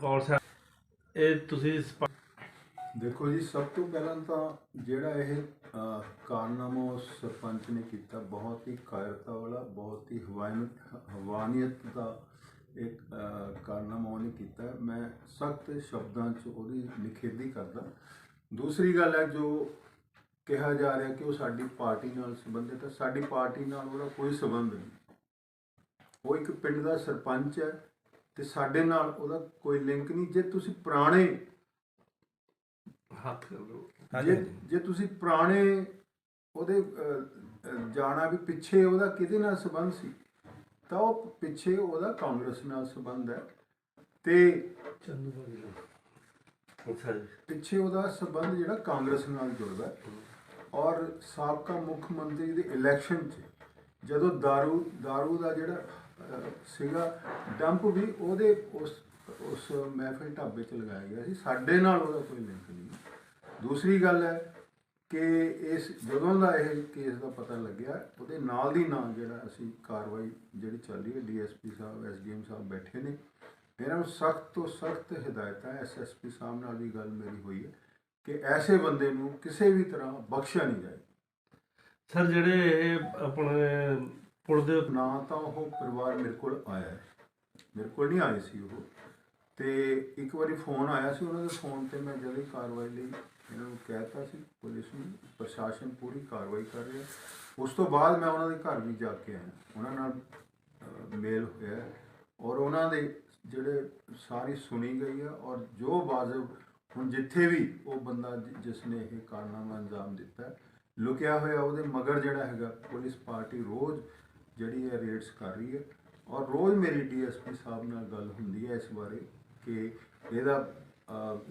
ਕੌਰ ਸਾਹਿਬ ਇਹ ਤੁਸੀਂ ਦੇਖੋ ਜੀ, ਸਭ ਤੋਂ ਪਹਿਲਾਂ ਤਾਂ ਜਿਹੜਾ ਇਹ ਕਾਰਨਾਮਾ ਉਸ ਸਰਪੰਚ ਨੇ ਕੀਤਾ, ਬਹੁਤ ਹੀ ਕਾਇਰਤਾ ਵਾਲਾ, ਬਹੁਤ ਹੀ ਹਵਾਨ ਹਵਾਨੀਅਤ ਦਾ ਇੱਕ ਕਾਰਨਾਮਾ ਉਹਨੇ ਕੀਤਾ ਮੈਂ ਸਖਤ ਸ਼ਬਦਾਂ 'ਚ ਉਹਦੀ ਨਿਖੇਧੀ ਕਰਦਾ। ਦੂਸਰੀ ਗੱਲ ਹੈ, ਜੋ ਕਿਹਾ ਜਾ ਰਿਹਾ ਕਿ ਉਹ ਸਾਡੀ ਪਾਰਟੀ ਨਾਲ ਸੰਬੰਧਿਤ ਹੈ। ਸਾਡੀ ਪਾਰਟੀ ਨਾਲ ਉਹਦਾ ਕੋਈ ਸੰਬੰਧ ਨਹੀਂ। ਉਹ ਇੱਕ ਪਿੰਡ ਦਾ ਸਰਪੰਚ ਹੈ। ਤੇ ਸਾਡੇ ਨਾਲ ਉਹਦਾ ਕੋਈ ਲਿੰਕ ਨਹੀਂ ਜੇ ਤੁਸੀਂ ਪੁਰਾਣੇ ਹੱਥ ਕਰ ਲਓ ਜੇ ਜੇ ਤੁਸੀਂ ਪੁਰਾਣੇ ਉਹਦੇ ਅਹ, ਅਹ, ਜਾਣਾ ਵੀ ਪਿੱਛੇ ਉਹਦਾ ਕਿਹਦੇ ਨਾਲ ਸੰਬੰਧ ਸੀ ਤਾਂ ਉਹ ਪਿੱਛੇ ਉਹਦਾ ਕਾਂਗਰਸ ਨਾਲ ਸੰਬੰਧ ਹੈ ਤੇ ਚੰਦੂ ਭਾਜੀ ਦਾ ਅੱਛਾ ਜੀ ਪਿੱਛੇ ਉਹਦਾ ਸੰਬੰਧ ਜਿਹੜਾ ਕਾਂਗਰਸ ਨਾਲ ਜੁੜਦਾ ਹੈ। ਔਰ ਸਾਬਕਾ ਮੁੱਖ ਮੰਤਰੀ ਦੇ ਇਲੈਕਸ਼ਨ 'ਚ ਜਦੋਂ दारू दारू ਦਾ ਜਿਹੜਾ ਅਹ, ਸੀਗਾ। ਡੰਪ ਵੀ ਉਹਦੇ ਉਸ ਉਸ ਮਹਿਫਿਲ ਢਾਬੇ 'ਚ ਲਗਾਇਆ ਗਿਆ ਸੀ। ਸਾਡੇ ਨਾਲ ਉਹਦਾ ਕੋਈ ਲਿੰਕ ਨਹੀਂ। ਦੂਸਰੀ ਗੱਲ ਹੈ ਕਿ ਇਸ, ਜਦੋਂ ਦਾ ਇਹ ਕੇਸ ਦਾ ਪਤਾ ਲੱਗਿਆ, ਉਹਦੇ ਨਾਲ ਦੀ ਨਾਲ ਜਿਹੜਾ ਅਸੀਂ ਕਾਰਵਾਈ ਜਿਹੜੀ ਚੱਲ ਰਹੀ ਹੈ ਡੀਐਸਪੀ ਸਾਹਿਬ ਐਸਡੀਐਮ ਸਾਹਿਬ ਬੈਠੇ ਨੇ। ਇਹਨਾਂ ਨੂੰ ਸਖਤ ਤੋਂ ਸਖਤ ਹਦਾਇਤਾਂ ਐਸਐਸਪੀ ਸਾਹਿਬ ਨਾਲ ਵੀ ਗੱਲ ਮੇਰੀ ਹੋਈ ਹੈ ਕਿ ਐਸੇ ਬੰਦੇ ਨੂੰ ਕਿਸੇ ਵੀ ਤਰ੍ਹਾਂ ਬਖਸ਼ਿਆ ਨਹੀਂ ਜਾਏ। ਸਰ, ਜਿਹੜੇ ਇਹ ਆਪਣੇ ਪੁਲ ਦੇ ਉੱਤੇ- ਨਾ ਤਾਂ ਉਹ ਪਰਿਵਾਰ ਮੇਰੇ ਕੋਲ ਆਇਆ ਹੈ। ਮੇਰੇ ਕੋਲ ਨਹੀਂ ਆਏ ਸੀ ਉਹ। ਤੇ ਇੱਕ ਵਾਰੀ ਫੋਨ ਆਇਆ ਸੀ ਉਹਨਾਂ ਦੇ ਫੋਨ ਤੇ ਮੈਂ ਜਲਦੀ ਕਾਰਵਾਈ ਲਈ ਇਹਨਾਂ ਨੂੰ ਕਹਿਤਾ ਸੀ, ਪੁਲਿਸ ਨੂੰ, ਪ੍ਰਸ਼ਾਸਨ ਪੂਰੀ ਕਾਰਵਾਈ ਕਰ ਰਿਹਾ ਉਸ ਤੋਂ ਬਾਅਦ ਮੈਂ ਉਹਨਾਂ ਦੇ ਘਰ ਵੀ ਜਾ ਕੇ ਆਇਆ। ਉਹਨਾਂ ਨਾਲ ਮੇਲ ਹੋਇਆ ਔਰ ਉਹਨਾਂ ਦੇ ਜਿਹੜੇ ਸਾਰੀ ਸੁਣੀ ਗਈ ਹੈ ਔਰ ਜੋ ਵਾਜਬ ਹੁਣ ਜਿੱਥੇ ਵੀ ਉਹ ਬੰਦਾ ਜਿ- ਜਿਸ ਨੇ ਇਹ ਕਾਰਨਾਮਾ ਅੰਜਾਮ ਦਿੱਤਾ ਲੁਕਿਆ ਹੋਇਆ ਉਹਦੇ ਮਗਰ ਜਿਹੜਾ ਹੈਗਾ, ਪੁਲਿਸ ਪਾਰਟੀ ਰੋਜ਼ ਜਿਹੜੀ ਹੈ ਰੇਡਸ ਕਰ ਰਹੀ ਹੈ। ਔਰ ਰੋਜ਼ ਮੇਰੀ ਡੀਐਸਪੀ ਸਾਹਿਬ ਨਾਲ ਗੱਲ ਹੁੰਦੀ ਹੈ ਇਸ ਬਾਰੇ ਕਿ ਇਹਦਾ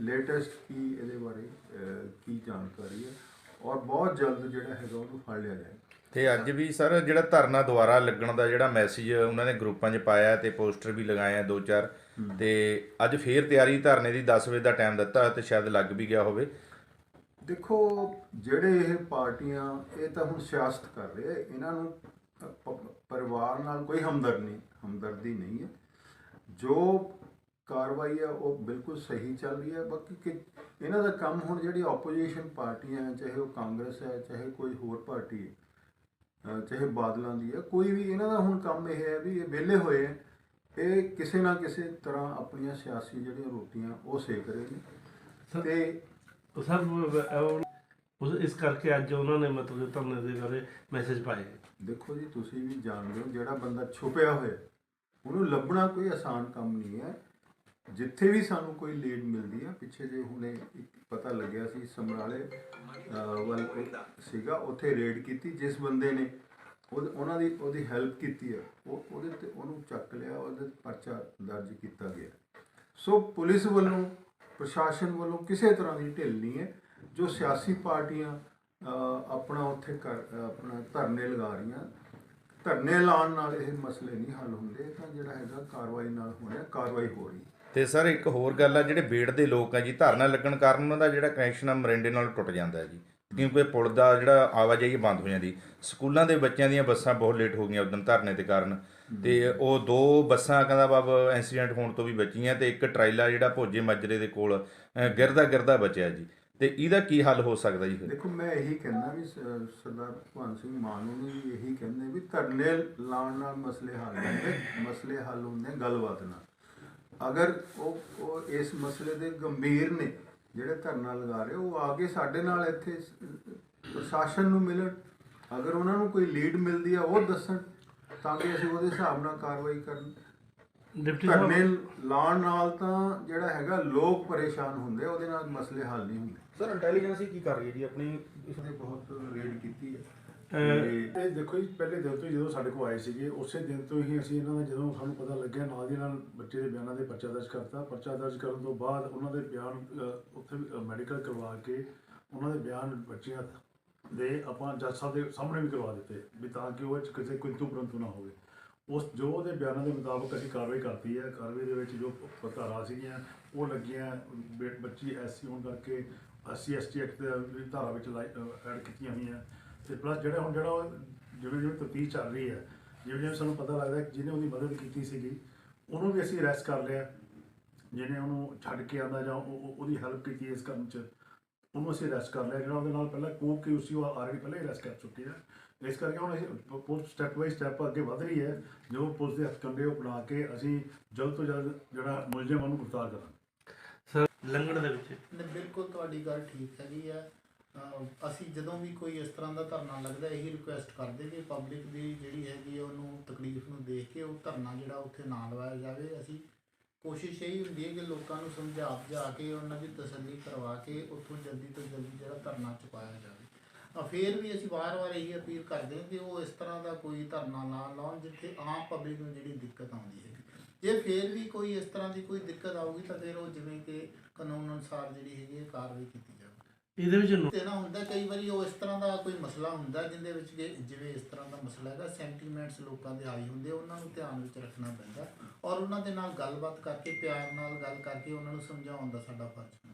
ਲੇਟੈਸਟ ਕੀ ਇਹਦੇ ਬਾਰੇ ਕੀ ਜਾਣਕਾਰੀ ਹੈ। ਔਰ ਬਹੁਤ ਜਲਦ ਜਿਹੜਾ ਹੈਗਾ ਉਹਨੂੰ ਫੜ ਲਿਆ ਜਾਏ। ਤੇ ਅੱਜ ਵੀ ਸਰ ਜਿਹੜਾ ਧਰਨਾ ਦੁਆਰਾ ਲੱਗਣ ਦਾ ਜਿਹੜਾ ਮੈਸੇਜ ਉਹਨਾਂ ਨੇ ਗਰੁੱਪਾਂ 'ਚ ਪਾਇਆ ਤੇ ਪੋਸਟਰ ਵੀ ਲਗਾਏ ਆ ਦੋ ਚਾਰ। ਤੇ ਅੱਜ ਫੇਰ ਤਿਆਰੀ ਧਰਨੇ ਦੀ 10 ਵਜੇ ਦਾ ਟਾਈਮ ਦਿੱਤਾ ਤੇ ਸ਼ਾਇਦ ਲੱਗ ਵੀ ਗਿਆ ਹੋਵੇ। ਦੇਖੋ ਜਿਹੜੇ ਇਹ ਪਾਰਟੀਆਂ ਇਹ ਤਾਂ ਹੁਣ ਸਿਆਸਤ ਕਰ ਰਹੇ ਇਹਨਾਂ ਨੂੰ ਪਰਿਵਾਰ ਨਾਲ ਕੋਈ ਹਮਦਰਦ ਨਹੀਂ ਹਮਦਰਦੀ ਨਹੀਂ ਹੈ। ਜੋ ਕਾਰਵਾਈ ਹੈ ਉਹ ਬਿਲਕੁਲ ਸਹੀ ਚੱਲ ਰਹੀ ਹੈ। ਬਾਕੀ ਕਿ ਇਹਨਾਂ ਦਾ ਕੰਮ ਹੁਣ ਜਿਹੜੀ ਆਪੋਜੀਸ਼ਨ ਪਾਰਟੀਆਂ ਹੈ ਚਾਹੇ ਉਹ ਕਾਂਗਰਸ ਹੈ ਚਾਹੇ ਕੋਈ ਹੋਰ ਪਾਰਟੀ ਹੈ ਚਾਹੇ ਬਾਦਲਾਂ ਦੀ ਹੈ ਕੋਈ ਵੀ ਇਹਨਾਂ ਦਾ ਹੁਣ ਕੰਮ ਇਹ ਹੈ ਵੀ ਇਹ ਵਿਹਲੇ ਹੋਏ ਹੈ ਇਹ ਕਿਸੇ ਨਾ ਕਿਸੇ ਤਰ੍ਹਾਂ ਆਪਣੀਆਂ ਸਿਆਸੀ ਜਿਹੜੀਆਂ ਰੋਟੀਆਂ ਉਹ ਸੇਕ ਰਹੇ ਨੇ। ਤੇ ਉਹ- ਉਸ ਇਸ ਕਰਕੇ ਅੱਜ ਉਹਨਾਂ ਨੇ ਮਤਲਬ ਧਰਨੇ ਦੇ ਬਾਰੇ ਮੈਸੇਜ ਪਾਏ। ਦੇਖੋ ਜੀ, ਤੁਸੀਂ ਵੀ ਜਾਣਦੇ ਹੋ, ਜਿਹੜਾ ਬੰਦਾ ਛੁਪਿਆ ਹੋਇਆ, ਉਹਨੂੰ ਲੱਭਣਾ ਕੋਈ ਆਸਾਨ ਕੰਮ ਨਹੀਂ ਹੈ। ਜਿੱਥੇ ਵੀ ਸਾਨੂੰ ਕੋਈ ਲੀਡ ਮਿਲਦੀ ਹੈ ਪਿੱਛੇ ਜੇ ਹੁਣੇ ਇੱਕ ਪਤਾ ਲੱਗਿਆ ਸੀ, ਸਮਰਾਲੇ ਵੱਲ ਸੀਗਾ, ਉੱਥੇ ਰੇਡ ਕੀਤੀ ਜਿਸ ਬੰਦੇ ਨੇ। ਉਹ- ਉਹਨਾਂ ਦੀ, ਉਹਦੀ ਹੈਲਪ ਕੀਤੀ ਆ। ਉਹ, ਉਹਦੇ ਤੇ ਉਹਨੂੰ ਚੱਕ ਲਿਆ, ਉਹਦੇ ਤੇ ਪਰਚਾ ਦਰਜ ਕੀਤਾ ਗਿਆ। ਸੋ ਪੁਲਿਸ ਵੱਲੋਂ, ਪ੍ਰਸ਼ਾਸਨ ਵੱਲੋਂ ਕਿਸੇ ਤਰ੍ਹਾਂ ਦੀ ਢਿੱਲ ਨਹੀਂ ਹੈ। ਜੋ ਸਿਆਸੀ ਪਾਰਟੀਆਂ ਆਪਣਾ ਉੱਥੇ ਆਪਣਾ ਧਰਨੇ ਲਗਾ ਰਹੀਆਂ, ਧਰਨੇ ਲਾਉਣ ਨਾਲ ਇਹ ਮਸਲੇ ਨਹੀਂ ਹੱਲ ਹੁੰਦੇ ਤਾਂ ਜਿਹੜਾ ਹੈਗਾ ਕਾਰਵਾਈ ਨਾਲ ਹੋਣਾ ਕਾਰਵਾਈ ਹੋ ਰਹੀ। ਤੇ ਸਰ, ਇੱਕ ਹੋਰ ਗੱਲ ਆ, ਜਿਹੜੇ ਬੇੜ ਦੇ ਲੋਕ ਆ ਜੀ, ਧਰਨਾ ਲੱਗਣ ਕਾਰਨ ਉਹਨਾਂ ਦਾ ਜਿਹੜਾ ਕਨੈਕਸ਼ਨ ਆ, ਮਰਿੰਡੇ ਨਾਲ ਟੁੱਟ ਜਾਂਦਾ ਹੈ ਜੀ। ਕਿਉਂਕਿ ਪੁਲ ਦਾ ਜਿਹੜਾ ਆਵਾਜਾਈ ਬੰਦ ਹੋ ਜਾਂਦੀ ਸਕੂਲਾਂ ਦੇ ਬੱਚਿਆਂ ਦੀਆਂ ਬੱਸਾਂ ਬਹੁਤ ਲੇਟ ਹੋ ਗਈਆਂ ਉਦੋਂ ਧਰਨੇ ਦੇ ਕਾਰਨ। ਤੇ ਉਹ ਦੋ ਬੱਸਾਂ ਕਹਿੰਦਾ ਬਾਬ ਐਕਸੀਡੈਂਟ ਹੋਣ ਤੋਂ ਵੀ ਬਚੀਆਂ ਤੇ ਇੱਕ ਟਰਾਈਲਾ ਜਿਹੜਾ ਭੋਜੇ ਮਾਜਰੇ ਦੇ ਕੋਲ ਗਿਰਦਾ ਗਿਰਦਾ ਬਚਿਆ ਜੀ। ਤੇ ਇਹਦਾ ਕੀ ਹੱਲ ਹੋ ਸਕਦਾ ਜੀ ਫਿਰ? ਦੇਖੋ, ਮੈਂ ਇਹੀ ਕਹਿੰਦਾ ਵੀ ਸ- ਸਰਦਾਰ ਭਗਵੰਤ ਸਿੰਘ ਮਾਨ ਨੂੰ ਵੀ ਇਹੀ ਕਹਿੰਦੇ ਵੀ ਧਰਨੇ ਲਾਉਣ ਨਾਲ ਮਸਲੇ ਹੱਲ ਹੁੰਦੇ, ਮਸਲੇ ਹੱਲ ਹੁੰਦੇ ਗੱਲਬਾਤ ਨਾਲ। ਅਗਰ ਉਹ ਉਹ ਇਸ ਮਸਲੇ ਦੇ ਗੰਭੀਰ ਨੇ ਜਿਹੜੇ ਧਰਨਾ ਲਗਾ ਰਹੇ, ਉਹ ਆ ਕੇ ਸਾਡੇ ਨਾਲ ਇੱਥੇ ਸ- ਪ੍ਰਸ਼ਾਸਨ ਨੂੰ ਮਿਲਣ, ਅਗਰ ਉਹਨਾਂ ਨੂੰ ਕੋਈ ਲੀਡ ਮਿਲਦੀ ਆ ਉਹ ਦੱਸਣ, ਤਾਂ ਕਿ ਅਸੀਂ ਉਹਦੇ ਹਿਸਾਬ ਨਾਲ ਕਾਰਵਾਈ ਕਰਨ। ਡਿਪਟੀ ਧਰਨੇ ਲਾਉਣ ਨਾਲ ਤਾਂ ਜਿਹੜਾ ਹੈਗਾ ਲੋਕ ਪਰੇਸ਼ਾਨ ਹੁੰਦੇ ਉਹਦੇ ਨਾਲ ਮਸਲੇ ਹੱਲ ਨਹੀਂ ਹੁੰਦੇ। ਸਰ ਇੰਟੈਲੀਜੈਂਸ ਕੀ ਕਰ ਰਹੀ ਹੈ ਜੀ? ਆਪਣੀ ਇਸਨੇ ਬਹੁਤ ਰੇਡ ਕੀਤੀ ਹੈ। ਇਹ ਦੇਖੋ ਜੀ ਪਹਿਲੇ ਦਿਨ ਤੋਂ ਜਦੋਂ ਸਾਡੇ ਕੋਲ ਆਏ ਸੀਗੇ ਉਸੇ ਦਿਨ ਤੋਂ ਹੀ ਅਸੀਂ ਇਹਨਾਂ ਦਾ ਜਦੋਂ ਸਾਨੂੰ ਪਤਾ ਲੱਗਿਆ ਨਾਲ ਦੀ ਨਾਲ ਬੱਚੇ ਦੇ ਬਿਆਨਾਂ ਦੇ ਪਰਚਾ ਦਰਜ ਕਰਤਾ। ਪਰਚਾ ਦਰਜ ਕਰਨ ਤੋਂ ਬਾਅਦ ਉਹਨਾਂ ਦੇ ਬਿਆਨ ਉੱਥੇ ਮੈਡੀਕਲ ਕਰਵਾ ਕੇ ਉਹਨਾਂ ਦੇ ਬਿਆਨ ਬੱਚਿਆਂ ਦੇ ਆਪਾਂ ਜੱਜ ਸਾਹਿਬ ਦੇ ਸਾਹਮਣੇ ਵੀ ਕਰਵਾ ਦਿੱਤੇ ਵੀ ਤਾਂ ਕਿ ਉਹ ਕਿਸੇ ਕਿੰਤੂ ਪਰੰਤੂ ਨਾ ਹੋਵੇ। ਉਸ ਜੋ ਉਹਦੇ ਬਿਆਨਾਂ ਦੇ ਮੁਤਾਬਕ ਅਸੀਂ ਕਾਰਵਾਈ ਕਰਤੀ ਹੈ, ਕਾਰਵਾਈ ਦੇ ਵਿੱਚ ਜੋ ਧਾਰਾ ਸੀਗੀਆਂ, ਉਹ ਲੱਗੀਆਂ, ਬੇ- ਬੱਚੀ ਐਸਸੀ ਹੋਣ ਕਰਕੇ ਐਸਸੀ ਐਸਟੀ ਐਕਟ ਦੇ ਧਾਰਾ ਵਿੱਚ ਐਡ ਕੀਤੀਆਂ ਹੋਈਆਂ। ਤੇ ਪਲੱਸ ਜਿਹੜਾ ਹੁਣ ਜਿਹੜਾ ਉਹ ਜਿਵੇਂ ਜਿਵੇਂ ਤਫਤੀਸ਼ ਚੱਲ ਰਹੀ ਹੈ, ਜਿਵੇਂ ਜਿਵੇਂ ਸਾਨੂੰ ਪਤਾ ਲੱਗਦਾ ਕਿ ਜਿਹਨੇ ਉਹਦੀ ਮਦਦ ਕੀਤੀ ਸੀਗੀ, ਉਹਨੂੰ ਵੀ ਅਸੀਂ ਅਰੈਸਟ ਕਰ ਲਿਆ। ਜਿਹਨੇ ਉਹਨੂੰ ਛੱਡ ਕੇ ਆਂਦਾ ਜਾਂ ਉਹਦੀ ਹੈਲਪ ਕੀਤੀ ਇਸ ਕੰਮ 'ਚ ਉਹਨੂੰ ਅਸੀਂ ਅਰੈਸਟ ਕਰ ਲਿਆ ਜਿਹੜਾ ਉਹਦੇ ਨਾਲ ਪਹਿਲਾਂ ਕੋਕ ਕੀ ਉਸੀ ਉਹ ਆਲਰੇਡੀ ਪਹਿਲਾਂ ਅਰੈਸਟ ਕਰ ਚੁੱਕੀ ਹੈ ਇਸ ਕਰਕੇ ਹੁਣ ਅਸੀਂ ਪੁਲਿਸ ਸਟੈਪ ਬਾਈ ਸਟੈਪ ਅੱਗੇ ਵਧ ਰਹੀ ਹੈ ਜੋ ਪੁਲਿਸ ਦੇ ਹੱਥ ਕੰਡੇ ਉਹ ਬਣਾ ਕੇ ਅਸੀਂ ਜਲਦ ਤੋਂ ਜਲਦ ਜਿਹੜਾ ਮੁਲਜ਼ਮ ਉਹਨੂੰ ਗ੍ਰਿਫਤਾਰ ਕਰਾਂਗੇ। ਸਰ ਲੰਘਣ ਦੇ ਵਿੱਚ? ਨਹੀਂ ਬਿਲਕੁਲ ਤੁਹਾਡੀ ਗੱਲ ਠੀਕ ਹੈਗੀ ਆ। ਅਸੀਂ ਜਦੋਂ ਵੀ ਕੋਈ ਇਸ ਤਰ੍ਹਾਂ ਦਾ ਧਰਨਾ ਲੱਗਦਾ ਇਹੀ ਰਿਕੁਐਸਟ ਕਰਦੇ ਕਿ ਪਬਲਿਕ ਦੀ ਜਿਹੜੀ ਹੈਗੀ ਉਹਨੂੰ ਤਕਲੀਫ ਨੂੰ ਦੇਖ ਕੇ ਉਹ ਧਰਨਾ ਜਿਹੜਾ ਉੱਥੇ ਨਾ ਲਵਾਇਆ ਜਾਵੇ। ਅਸੀਂ ਕੋਸ਼ਿਸ਼ ਇਹੀ ਹੁੰਦੀ ਹੈ ਕਿ ਲੋਕਾਂ ਨੂੰ ਸਮਝਾ ਬੁਝਾ ਕੇ ਉਹਨਾਂ ਦੀ ਤਸੱਲੀ ਕਰਵਾ ਕੇ ਉੱਥੋਂ ਜਲਦੀ ਤੋਂ ਜਲਦੀ ਜਿਹੜਾ ਧਰਨਾ ਚੁਕਾਇਆ ਜਾਵੇ। ਆ ਫਿਰ ਵੀ ਅਸੀਂ ਵਾਰ-ਵਾਰ ਇਹੀ ਅਪੀਲ ਕਰਦੇ ਹਾਂ ਕਿ ਉਹ ਇਸ ਤਰ੍ਹਾਂ ਦਾ ਕੋਈ ਧਰਨਾ ਨਾ ਲਾਉਣ ਜਿੱਥੇ ਆਮ ਪਬਲਿਕ ਨੂੰ ਜਿਹੜੀ ਦਿੱਕਤ ਆਉਂਦੀ ਹੈ ਜੇ ਫਿਰ ਵੀ ਕੋਈ ਇਸ ਤਰ੍ਹਾਂ ਦੀ ਕੋਈ ਦਿੱਕਤ ਆਊਗੀ ਤਾਂ ਫਿਰ ਉਹ ਜਿਵੇਂ ਕਿ ਕਾਨੂੰਨ ਅਨੁਸਾਰ ਜਿਹੜੀ ਹੈਗੀ ਹੈ ਕਾਰਵਾਈ ਕੀਤੀ ਜਾਵੇ ਇਹਦੇ ਵਿੱਚ ਨੋ- ਤੇ ਨਾ ਹੁੰਦਾ ਕਈ ਵਾਰੀ ਉਹ ਇਸ ਤਰ੍ਹਾਂ ਦਾ ਕੋਈ ਮਸਲਾ ਹੁੰਦਾ ਜਿੰਦੇ ਵਿੱਚ ਕਿ ਜਿਵੇਂ ਇਸ ਤਰ੍ਹਾਂ ਦਾ ਮਸਲਾ ਹੈਗਾ ਸੈਂਟੀਮੈਂਟਸ ਲੋਕਾਂ ਦੇ ਆਈ ਹੁੰਦੇ ਉਹਨਾਂ ਨੂੰ ਧਿਆਨ ਵਿੱਚ ਰੱਖਣਾ ਪੈਂਦਾ ਔਰ ਉਹਨਾਂ ਦੇ ਨਾਲ ਗੱਲਬਾਤ ਕਰਕੇ, ਪਿਆਰ ਨਾਲ ਗੱਲ ਕਰਕੇ ਉਹਨਾਂ ਨੂੰ ਸਮਝਾਉਣ ਦਾ ਸਾਡਾ ਫਰਜ਼।